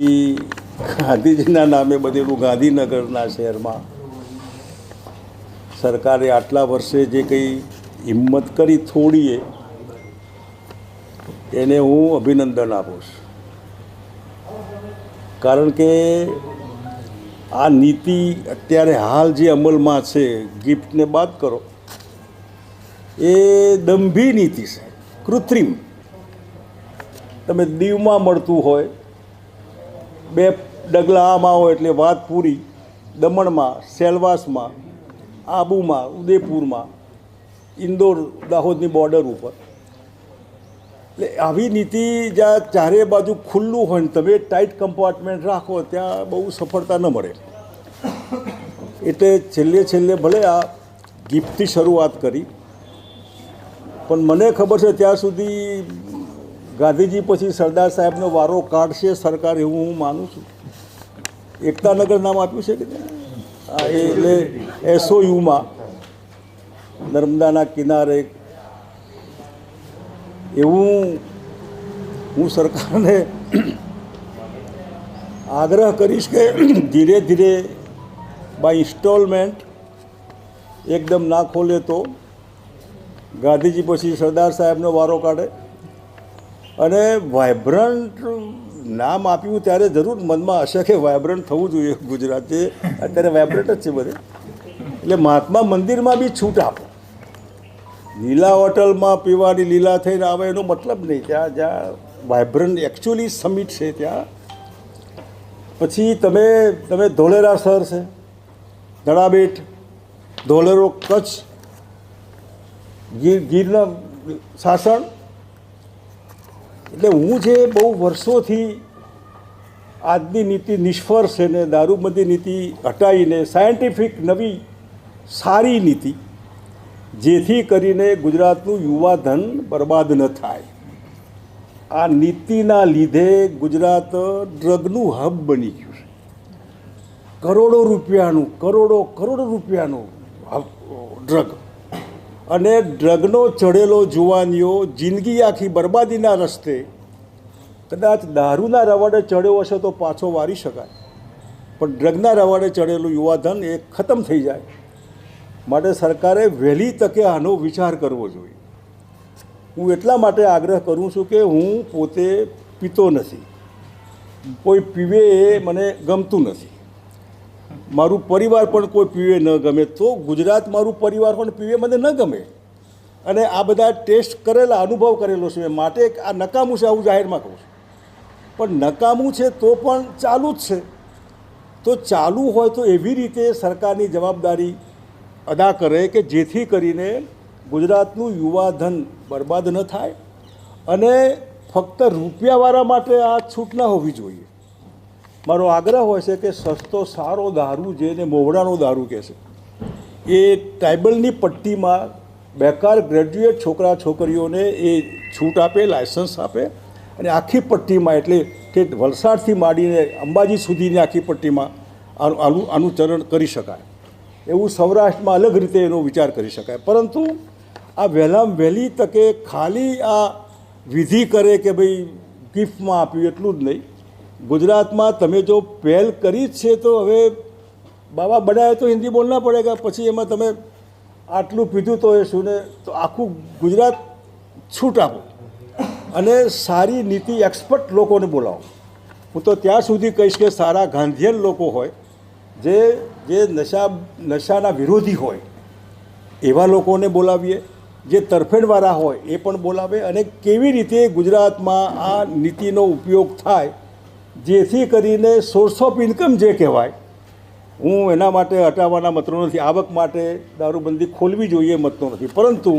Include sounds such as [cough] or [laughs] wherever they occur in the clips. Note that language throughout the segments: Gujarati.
ગાંધીજીના નામે બધેલું ગાંધીનગરના શહેરમાં સરકારે આટલા વર્ષે જે કંઈ હિંમત કરી થોડીએ, એને હું અભિનંદન આપું છું. કારણ કે આ નીતિ અત્યારે હાલ જે અમલમાં છે, ગિફ્ટને બાદ કરો, એ દંભી નીતિ છે, કૃત્રિમ. તમે દીવમાં મળતું હોય બે ડગલા આમાં હોય એટલે વાત પૂરી દમણમાં, સેલવાસમાં, આબુમાં, ઉદયપુરમાં, ઇન્દોર, દાહોદની બોર્ડર ઉપર. એટલે આવી નીતિ જ્યાં ચારે બાજુ ખુલ્લું હોય ને તમે ટાઈટ કમ્પાર્ટમેન્ટ રાખો, ત્યાં બહુ સફળતા ન મળે. એટલે છેલ્લે છેલ્લે ભલે આ ગિફ્ટથી શરૂઆત કરી, પણ મને ખબર છે ત્યાં સુધી ગાંધીજી પછી સરદાર સાહેબનો વારો કાઢશે સરકાર એવું હું માનું છું. એકતાનગર નામ આપ્યું છે કે એટલે એસઓયુમાં, નર્મદાના કિનારે. એવું હું સરકારને આગ્રહ કરીશ કે ધીરે ધીરે બાય ઇન્સ્ટોલમેન્ટ એકદમ ના ખોલે તો ગાંધીજી પછી સરદાર સાહેબનો વારો કાઢે. અને વાઇબ્રન્ટ નામ આપ્યું ત્યારે જરૂર મનમાં હશે કે વાઇબ્રન્ટ થવું જોઈએ ગુજરાત અત્યારે વાઇબ્રન્ટ જ છે બધે. એટલે મહાત્મા મંદિરમાં બી છૂટ આપો. લીલા હોટલમાં પીવાની લીલા થઈને આવે એનો મતલબ નહીં. ત્યાં જ્યાં વાઇબ્રન્ટ એકચ્યુઅલી સમિટ છે ત્યાં. પછી તમે તમે ધોલેરા શહેર છે, ધડાબેટ, ધોલેરો કચ્છ ગીર ગીરના સાસણ એટલે હું જે બહુ વર્ષોથી આજની નીતિ નિષ્ફળ છે ને દારૂબંધી નીતિ હટાવીને સાયન્ટિફિક નવી સારી નીતિ, જેથી કરીને ગુજરાતનું યુવા ધન બરબાદ ન થાય. આ નીતિના લીધે ગુજરાત ડ્રગનું હબ બની ગયું છે. કરોડો રૂપિયાનું, કરોડો કરોડો રૂપિયાનું ડ્રગ. અને ડ્રગનો ચડેલો જુવાનીઓ જિંદગી આખી બરબાદીના રસ્તે, કદાચ દારૂના રવાડે ચડ્યો હશે તો પાછો વારી શકાય. પણ ડ્રગના રવાડે ચડેલું યુવાધન એ ખતમ થઈ જાય. માટે સરકારે વહેલી તકે આનો વિચાર કરવો જોઈએ. હું એટલા માટે આગ્રહ કરું છું કે હું પોતે પીતો નથી. કોઈ પીવે એ મને ગમતું નથી. મારું પરિવાર પણ કોઈ પીવે ન ગમે, તો ગુજરાત મારું પરિવાર પણ પીવે, મને ન ગમે. અને આ બધા ટેસ્ટ કરેલા, અનુભવ કરેલો છે, માટે આ નકામું છે, આવું જાહેરમાં કહું છું. પણ નકામું છે, તો પણ ચાલુ જ છે. તો ચાલુ હોય તો એવી રીતે સરકારની જવાબદારી અદા કરે કે જેથી કરીને ગુજરાતનું યુવા ધન બરબાદ ન થાય અને ફક્ત રૂપિયાવાળા માટે આ છૂટ ના હોવી જોઈએ. મારો આગ્રહ હોય છે કે સસ્તો, સારો દારૂ જેને મોવડાનો દારૂ કહે છે, એ ટ્રાઇબલની પટ્ટીમાં બેકાર ગ્રેજ્યુએટ છોકરા, છોકરીઓને એ છૂટ આપે, લાયસન્સ આપે અને આખી પટ્ટીમાં એટલે કે વલસાડથી માંડીને અંબાજી સુધીની આખી પટ્ટીમાં આનું આનું અનુચરણ કરી શકાય. એવું સૌરાષ્ટ્રમાં અલગ રીતે એનો વિચાર કરી શકાય. પરંતુ આ વહેલામાં વહેલી તકે ખાલી આ વિધિ કરે કે ભાઈ ગિફ્ટમાં આપ્યું એટલું જ નહીં. ગુજરાતમાં તમે જો પહેલ કરી જ છે તો હવે બાબા બનાવે તો હિન્દી બોલના પડેગા પછી એમાં તમે આટલું પીધું તો એ શું ને? તો આખું ગુજરાત છૂટ આપો. અને સારી નીતિ એક્સપર્ટ લોકોને બોલાવો. હું તો ત્યાં સુધી કહીશ કે સારા ગાંધીયન લોકો હોય, જે જે નશા, નશાના વિરોધી હોય, એવા લોકોને બોલાવીએ. જે તરફેણવાળા હોય, એ પણ બોલાવે. અને કેવી રીતે ગુજરાતમાં આ નીતિનો ઉપયોગ થાય જેથી કરીને સોર્સ ઓફ ઇન્કમ જે કહેવાય, હું એના માટે હટાવવાના મતનો નથી. આવક માટે દારૂબંધી ખોલવી જોઈએ મતનો નથી. પરંતુ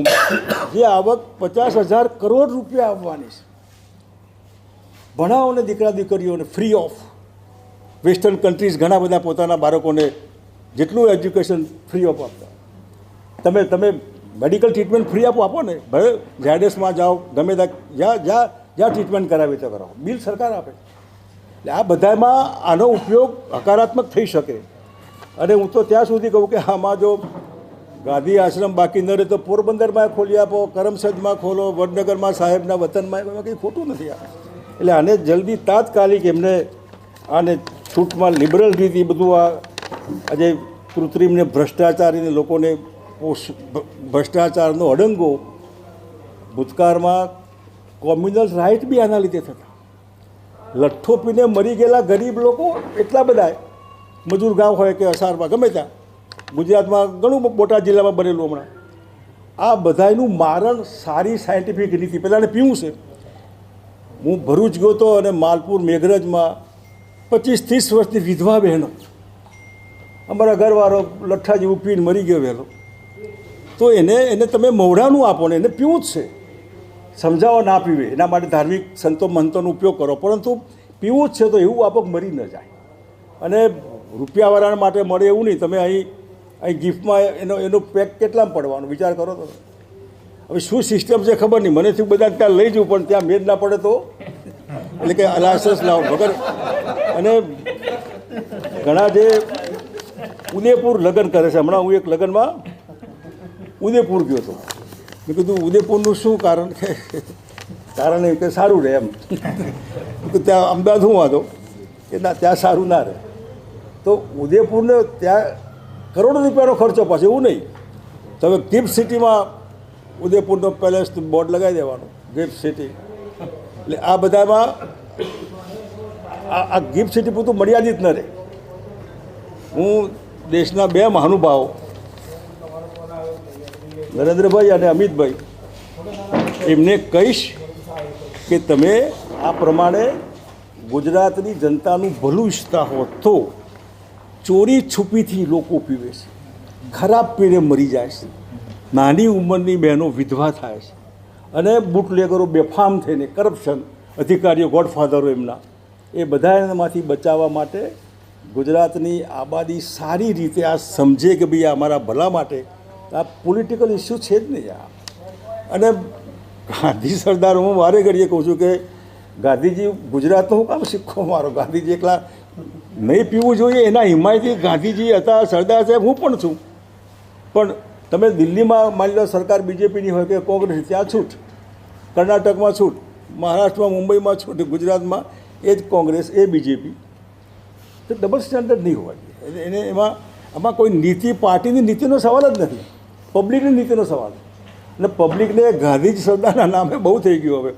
જે આવક પચાસ હજાર કરોડ રૂપિયા આવવાની છે, ભણાવો ને દીકરા દીકરીઓને ફ્રી ઓફ વેસ્ટર્ન કન્ટ્રીઝ ઘણા બધા પોતાના બાળકોને જેટલું એજ્યુકેશન ફ્રી ઓફ આપતા. તમે તમે મેડિકલ ટ્રીટમેન્ટ ફ્રી આપો આપો ને. ભલે, ઝાયડેસમાં જાઓ, ગમે ત્યાં, જ્યાં જ્યાં જ્યાં ટ્રીટમેન્ટ કરાવી તો કરાવો બિલ સરકાર આપે. એટલે આ બધામાં આનો ઉપયોગ હકારાત્મક થઈ શકે. અને હું તો ત્યાં સુધી કહું કે આમાં જો ગાંધી આશ્રમ બાકી ન રહે તો પોરબંદરમાં ખોલી આપો, કરમસદમાં ખોલો, વડનગરમાં સાહેબના વતનમાં, એમાં કંઈ ખોટું નથી આ. એટલે આને જલ્દી તાત્કાલિક એમને આને છૂટમાં લિબરલ રીતે બધું આ આજે કૃત્રિમને ભ્રષ્ટાચારીને લોકોને પોષ- ભ્રષ્ટાચારનો અડંગો ભૂતકાળમાં કોમ્યુનલ રાઇટ બી આના લીધે થતા. લઠ્ઠો પીને મરી ગયેલા ગરીબ લોકો એટલા બધા મજૂર ગામ હોય કે અસારમાં ગમે ત્યાં. ગુજરાતમાં ઘણું બોટાદ જિલ્લામાં બનેલું હમણાં. આ બધાયનું મારણ સારી સાયન્ટિફિક રીતિ પહેલાંને પીવું છે. હું ભરૂચ ગયો તો અને માલપુર, મેઘરજમાં પચીસ ત્રીસ વર્ષની વિધવા બહેનો. અમારા ઘરવાળો લઠ્ઠા જેવું પીને મરી ગયો વહેલો. તો એને એને તમે મવડાનું આપો ને, એને પીવું જ છે. સમજાવો ના પીવે, એના માટે ધાર્મિક સંતો મંતોનો ઉપયોગ કરો. પરંતુ પીવું જ છે તો એવું આપક મરી ન જાય. અને રૂપિયાવાળા માટે મળે એવું નહીં. તમે અહીં અહીં ગિફ્ટમાં એનો એનો પેક કેટલામાં પડવાનો? વિચાર કરો તો હવે શું સિસ્ટમ છે ખબર નહીં. મને થયું બધા ત્યાં લઈ જવું, પણ ત્યાં મેદ ના પડે તો? એટલે કે અલાસસ લાવો. વગર અને ઘણા જે ઉદયપુર લગ્ન કરે છે. હમણાં હું એક લગ્નમાં ઉદયપુર ગયો હતો. મેં કીધું, ઉદયપુરનું શું કારણ? કે કારણ એ કે સારું રહે એમ. ત્યાં અમદાવાદ હું વાંધો? કે, ના, ત્યાં સારું ના રહે. તો ઉદયપુરને ત્યાં કરોડો રૂપિયાનો ખર્ચો પાછો, એવું નહીં. તમે ગિફ્ટ સિટીમાં ઉદયપુરનો પેલેસ બોર્ડ લગાવી દેવાનું, ગિફ્ટ સિટી. એટલે આ બધામાં આ ગિફ્ટ સિટી પૂરતું મર્યાદિત ન રહે. હું દેશના બે મહાનુભાવો નરેન્દ્રભાઈ અને અમિતભાઈ, એમને કહીશ કે તમે આ પ્રમાણે ગુજરાતની જનતાનું ભલું ઈચ્છતા હો તો ચોરી છુપીથી લોકો પીવે છે, ખરાબ પીને મરી જાય છે, નાની ઉંમરની બહેનો વિધવા થાય છે અને બુટલેગરો બેફામ થઈને કરપ્શન અધિકારીઓ ગોડફાધરો એમના, એ બધામાંથી બચાવવા માટે ગુજરાતની આબાદી સારી રીતે આ સમજે કે ભાઈ અમારા ભલા માટે આ પોલિટિકલ ઇસ્યુ છે જ નહીં આ. અને ગાંધી સરદાર હું વારે ઘડીએ કહું છું કે ગાંધીજી, ગુજરાતનો હું કામ શીખો મારો? ગાંધીજી એકલા નહીં પીવું જોઈએ, એના હિમાયતી ગાંધીજી હતા, સરદાર સાહેબ હું પણ છું. પણ તમે દિલ્હીમાં માની લો સરકાર બીજેપીની હોય કે કોંગ્રેસ, ત્યાં છૂટ. કર્ણાટકમાં છૂટ, મહારાષ્ટ્રમાં, મુંબઈમાં છૂટ, ગુજરાતમાં એ જ કોંગ્રેસ, એ બીજેપી. તો ડબલ સ્ટેન્ડર્ડ નહીં હોવા જોઈએ. એને એમાં, આમાં કોઈ નીતિ, પાર્ટીની નીતિનો સવાલ જ નથી. પબ્લિકની નીતિનો સવાલ અને પબ્લિકને ગાંધીજી સરદારના નામે બહુ થઈ ગયું હવે.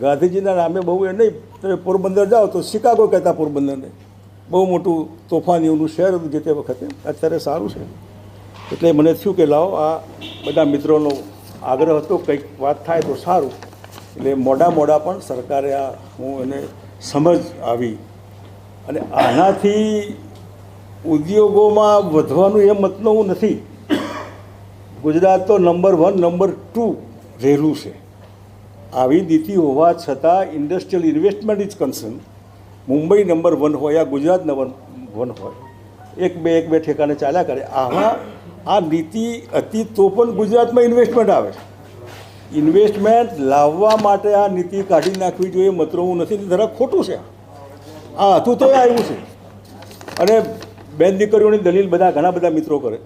ગાંધીજીના નામે બહુ એ નહીં, તમે પોરબંદર જાઓ તો શિકાગો કહેતા પોરબંદરને. બહુ મોટું તોફાન એવું શહેર હતું જે તે વખતે. અત્યારે સારું છે. એટલે મને થયું કે લાવો, આ બધા મિત્રોનો આગ્રહ હતો, કંઈક વાત થાય તો સારું. એટલે મોડા મોડા પણ સરકારે આ, હું એને સમજ આવી. અને આનાથી ઉદ્યોગોમાં વધવાનું એ હું નથી. ગુજરાત તો નંબર વન, નંબર ટુ રહેલું છે. આવી નીતિ હોવા છતાં industrial investment is concern. Mumbai number one હોય યા ગુજરાત નંબર વન હોય. એક બે એક બે ઠેકાને ચાલ્યા કરે. આવા આ નીતિ હતી તો પણ ગુજરાતમાં ઇન્વેસ્ટમેન્ટ આવે છે. ઇન્વેસ્ટમેન્ટ લાવવા માટે આ નીતિ કાઢી નાખવી જોઈએ. મતરવું નથી, જરા ખોટું છે. આ હતું તો આવ્યું છે. અને બેન દીકરીઓની દલીલ બધા ઘણા બધા મિત્રો કરે.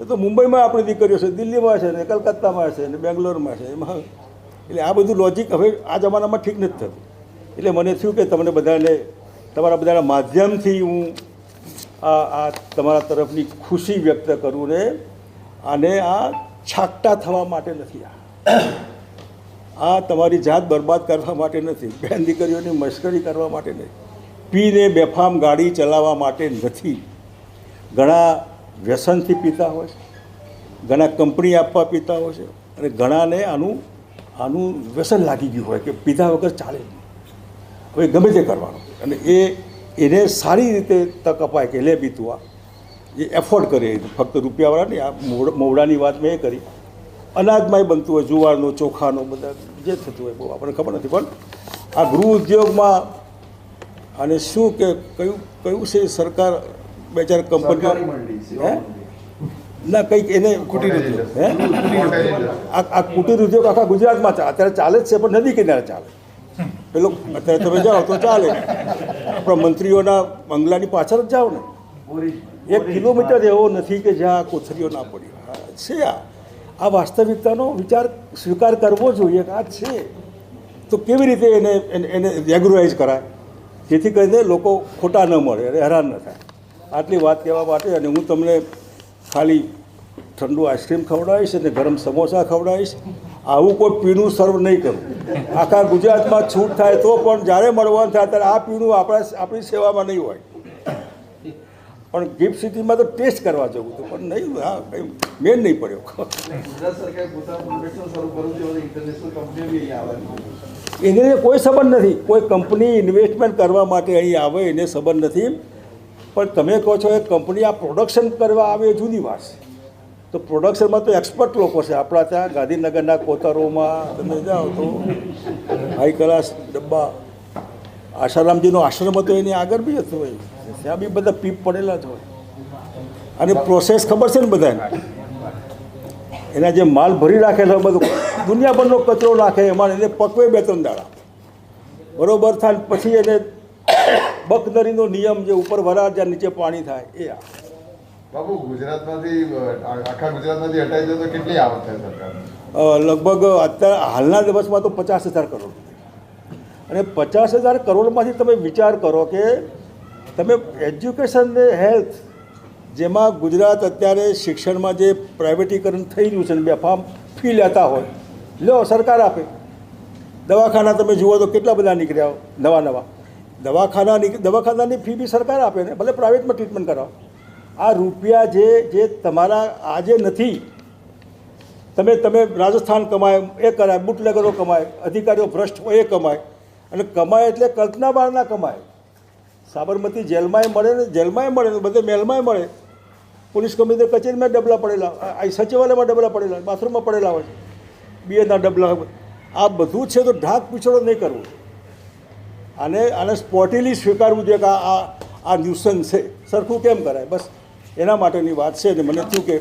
એ તો મુંબઈમાં આપણી દીકરીઓ છે, દિલ્હીમાં છે ને કલકત્તામાં છે ને બેંગ્લોરમાં છે, એમાં એટલે આ બધું લોજિક હવે આ જમાનામાં ઠીક નથી થતું. એટલે મને થયું કે તમને બધાને, તમારા બધાના માધ્યમથી હું આ આ તમારા તરફની ખુશી વ્યક્ત કરું ને અને આ છાકટા થવા માટે નથી આ. આ તમારી જાત બરબાદ કરવા માટે નથી, બેન દીકરીઓની મશ્કરી કરવા માટે નથી, પીને બેફામ ગાડી ચલાવવા માટે નથી. ઘણા વ્યસનથી પીતા હોય છે. ઘણા કંપની આપવા પીતા હોય છે. અને ઘણાને આનું આનું વ્યસન લાગી ગયું હોય કે પીધા વગર ચાલે જ નહીં. હવે ગમે તે કરવાનું. અને એ, એને સારી રીતે તક અપાય કે લે પીતું આ એ એફોર્ડ કરે. ફક્ત રૂપિયાવાળા નહીં આ મોવડાની વાત મેં એ કરી. અનાજમાંય બનતું હોય, જુવારનો, ચોખાનો, બધા જે થતું હોય, બહુ આપણને ખબર નથી. પણ આ ગૃહ ઉદ્યોગમાં, અને શું કે, કયું કયું છે સરકાર બે ચાર કંપનીઓ ના કંઈક એને કુટીર ઉદ્યોગ હે? આ કુટીર ઉદ્યોગ આખા ગુજરાતમાં છે અત્યારે ચાલે જ છે પણ નદી કિનારે ચાલે. પેલો અત્યારે તમે જાઓ તો ચાલે. આપણા મંત્રીઓના બંગલાની પાછળ જ જાઓ ને. એક કિલોમીટર એવો નથી કે જ્યાં કોથળીઓ ના પડી. છે આ. આ વાસ્તવિકતાનો વિચાર સ્વીકાર કરવો જોઈએ. કે આ છે. તો કેવી રીતે એને એને રેગ્યુલાઇઝ કરાય? જેથી કરીને લોકો ખોટા ન મળે અને હેરાન ન થાય. આટલી વાત કહેવા માટે અને હું તમને ખાલી ઠંડુ આઈસ્ક્રીમ ખવડાવીશ અને ગરમ સમોસા ખવડાવીશ. આવું કોઈ પીણું સર્વ નહીં કરું. આખા ગુજરાતમાં છૂટ થાય તો પણ જ્યારે મળવાનું થાય ત્યારે આ પીણું આપણા આપણી સેવામાં નહીં હોય. પણ ગિફ્ટ સિટીમાં તો ટેસ્ટ કરવા જવું હતું પણ નહીં હા કંઈ મેન નહીં પડ્યો. એને કોઈ સંબંધ નથી. કોઈ કંપની ઇન્વેસ્ટમેન્ટ કરવા માટે અહીં આવે એને સંબંધ નથી. પણ તમે કહો છો એ કંપની આ પ્રોડક્શન કરવા આવે જુદી વાત છે. તો પ્રોડક્શનમાં તો એક્સપર્ટ લોકો છે. આપણા ત્યાં ગાંધીનગરના કોતરોમાં તમે જાઓ તો હાઈ ક્લાસ ડબ્બા. આશારામજીનો આશ્રમ હતો એની આગળ બી હતો એ. ત્યાં બી બધા પીપ પડેલા જ હોય. અને પ્રોસેસ ખબર છે ને બધાને? એના જે માલ ભરી રાખેલો બધું. દુનિયાભરનો કચરો નાખે, એમાં એને પકવે બે ત્રણ દાડા. બરોબર થાય પછી એને બકદરીનો નિયમ જે ઉપર વરાળ જ્યાં નીચે પાણી થાય એ આ. બાબુ ગુજરાતમાંથી આખા ગુજરાતમાંથી હટાઈ દો તો કેટલી આવક થાય સરકાર લગભગ અત્યારે હાલના દિવસમાં તો પચાસ હજાર કરોડ અને પચાસ હજાર કરોડમાંથી તમે વિચાર કરો કે તમે એજ્યુકેશન ને હેલ્થ જેમાં ગુજરાત અત્યારે શિક્ષણમાં જે પ્રાઇવેટીકરણ થઈ રહ્યું છે ને બેફામ ફી લેતા હોય. લો સરકાર આપે. દવાખાના તમે જુઓ તો કેટલા બધા નીકળ્યા નવા નવા દવાખાના નીક- દવાખાનાની ફી બી સરકાર આપે ને, ભલે પ્રાઇવેટમાં ટ્રીટમેન્ટ કરાવો. આ રૂપિયા જે જે તમારા આજે નથી, તમે તમે રાજસ્થાન કમાય, એ કરાય, બુટલેગરો કમાય, અધિકારીઓ ભ્રષ્ટ હોય એ કમાય, અને કમાય એટલે કલ્પના બહારના કમાય. સાબરમતી જેલમાંય મળે ને, જેલમાંય મળે ને, બધે મહેલમાંય મળે. પોલીસ કમિશનર કચેરીમાં ડબલા પડેલા, આ સચિવાલયમાં ડબલા પડેલા, બાથરૂમમાં પડેલા હોય બીએના ડબલા આ બધું છે તો ઢાક પીછોડો નહીં કરવો. આને આને સ્પોટીલી સ્વીકારવું જોઈએ કે આ આ ન્યુસન્સ છે, સરખું કેમ કરાય? બસ એના માટેની વાત છે ને મને થયું કે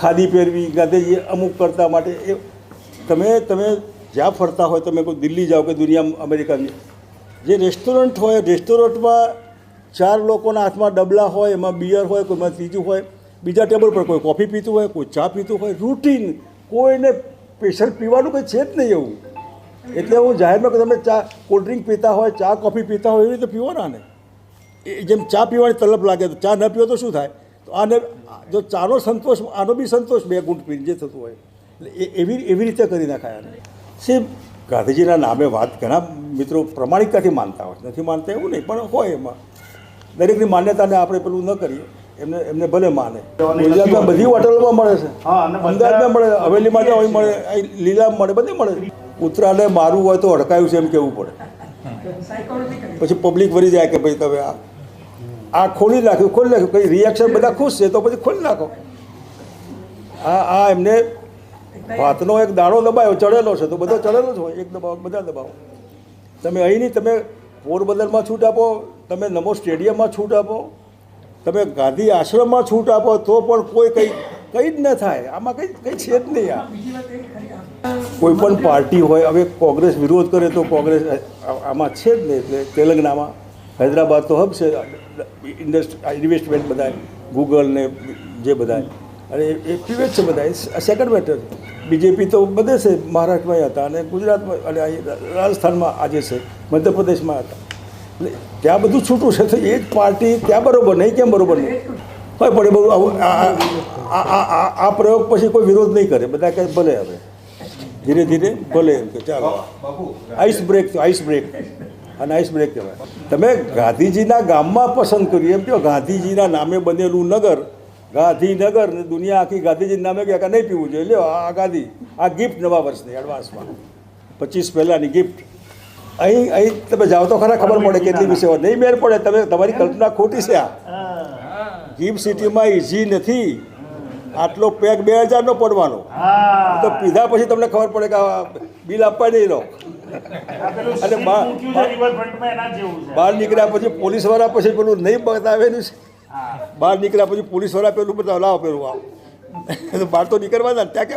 ખાદી પહેરવી ગાંધીજી અમુક કરતા માટે એ તમે તમે જ્યાં ફરતા હોય, તમે કોઈ દિલ્હી જાઓ કે દુનિયા અમેરિકાની, જે રેસ્ટોરન્ટ હોય, રેસ્ટોરન્ટમાં ચાર લોકોના હાથમાં ડબલા હોય, એમાં બિયર હોય, કોઈમાં ત્રીજું હોય, બીજા ટેબલ પર કોઈ કોફી પીતું હોય, કોઈ ચા પીતું હોય રૂટીન કોઈને સ્પેશિયલ પીવાનું કંઈ છે જ નહીં એવું. એટલે હું જાહેરમાં કે તમે ચા કોલ્ડ ડ્રિંક પીતા હોય ચા કોફી પીતા હોય એવી રીતે પીવો ને એ જેમ ચા પીવાની તલબ લાગે તો ચા ન પીવો તો શું થાય? તો આને જો ચાનો સંતોષ આનો બી સંતોષ બે ગુંટ પીને જે થતું હોય. એટલે એવી એવી રીતે કરી નાખાય આને. સેમ ગાંધીજીના નામે વાત ઘણા મિત્રો પ્રમાણિકતાથી માનતા હોય નથી માનતા એવું નહીં પણ હોય એમાં. દરેકની માન્યતાને આપણે પેલું ન કરીએ. એમને એમને ભલે માને. ગુજરાતમાં બધી હોટલોમાં મળે છે. અમદાવાદમાં મળે હવેલીમાં મળે લીલામાં મળે બધે મળે. કૂતરાને મારવું હોય તો અડકાયું છે એમ કહેવું પડે? પછી પબ્લિક વળી જાય કે ભાઈ તમે આ આ ખોલી નાખ્યું ખોલી નાખ્યું. કંઈ રિએક્શન બધા ખુશ છે તો પછી ખોલી નાખો. આ આ એમને ભાતનો એક દાણો દબાયો, ચડેલો છે તો બધો ચડેલો જ હોય. એક દબાવો, બધા દબાવો. તમે અહીં નહીં, તમે પોરબંદરમાં છૂટ આપો, તમે નમો સ્ટેડિયમમાં છૂટ આપો, તમે ગાંધી આશ્રમમાં છૂટ આપો, તો પણ કોઈ કંઈ કંઈ જ ન થાય. આમાં કંઈ કંઈ છે જ નહીં આ. કોઈ પણ પાર્ટી હોય, હવે કોંગ્રેસ વિરોધ કરે તો કોંગ્રેસ આમાં છે જ નહીં એટલે તેલંગણામાં. હૈદરાબાદ તો હબ છે ઇન્ડસ્ટ્રી ઇન્વેસ્ટમેન્ટ બધા ગૂગલ ને જે બધા અને એ- પીવે છે બધા સેકન્ડ મેટર બીજેપી તો બધે છે, મહારાષ્ટ્રમાં હતા અને ગુજરાતમાં, અને રાજસ્થાનમાં આજે છે, મધ્યપ્રદેશમાં હતા. એટલે ત્યાં બધું છૂટું છે, તો એ જ પાર્ટી ત્યાં બરોબર નહીં, કેમ બરોબર નહીં? હોય, પણ એ બધું આ પ્રયોગ પછી કોઈ વિરોધ નહીં કરે, બધા કહે ભલે હવે. ધીરે ધીરે ભલે એમ કે ચાલો. આઈસ બ્રેક આઈસ બ્રેક અને આઈસ બ્રેક કહેવાય. તમે ગાંધીજીના ગામમાં પસંદ કર્યું એમ કહો ગાંધીજીના નામે બનેલું નગર ગાંધીનગર ને દુનિયા આખી ગાંધીજીના નામે કે નહીં પીવું જોઈએ. લ્યો આ ગાંધી આ ગિફ્ટ નવા વર્ષની એડવાન્સમાં પચીસ પહેલાંની ગિફ્ટ અહીં અહીં તમે જાઓ તો ખરા ખબર પડે કેટલી વિશે નહીં મેર પડે. તમે તમારી કલ્પના ખોટી છે આ. ગિફ્ટ સિટીમાં ઇઝી નથી. આટલો પેક બે હજારનો પડવાનો. તો પીધા પછી તમને ખબર પડે કે બિલ આપવા નહીં રહો અને બહાર નીકળ્યા પછી પોલીસવાળા પછી પેલું નહીં બતાવેલું છે. બહાર નીકળ્યા પછી પોલીસવાળા પેલું બધા લાવો પેલું આવો [laughs] તો બહાર તો નીકળવાના ત્યાં ક્યાં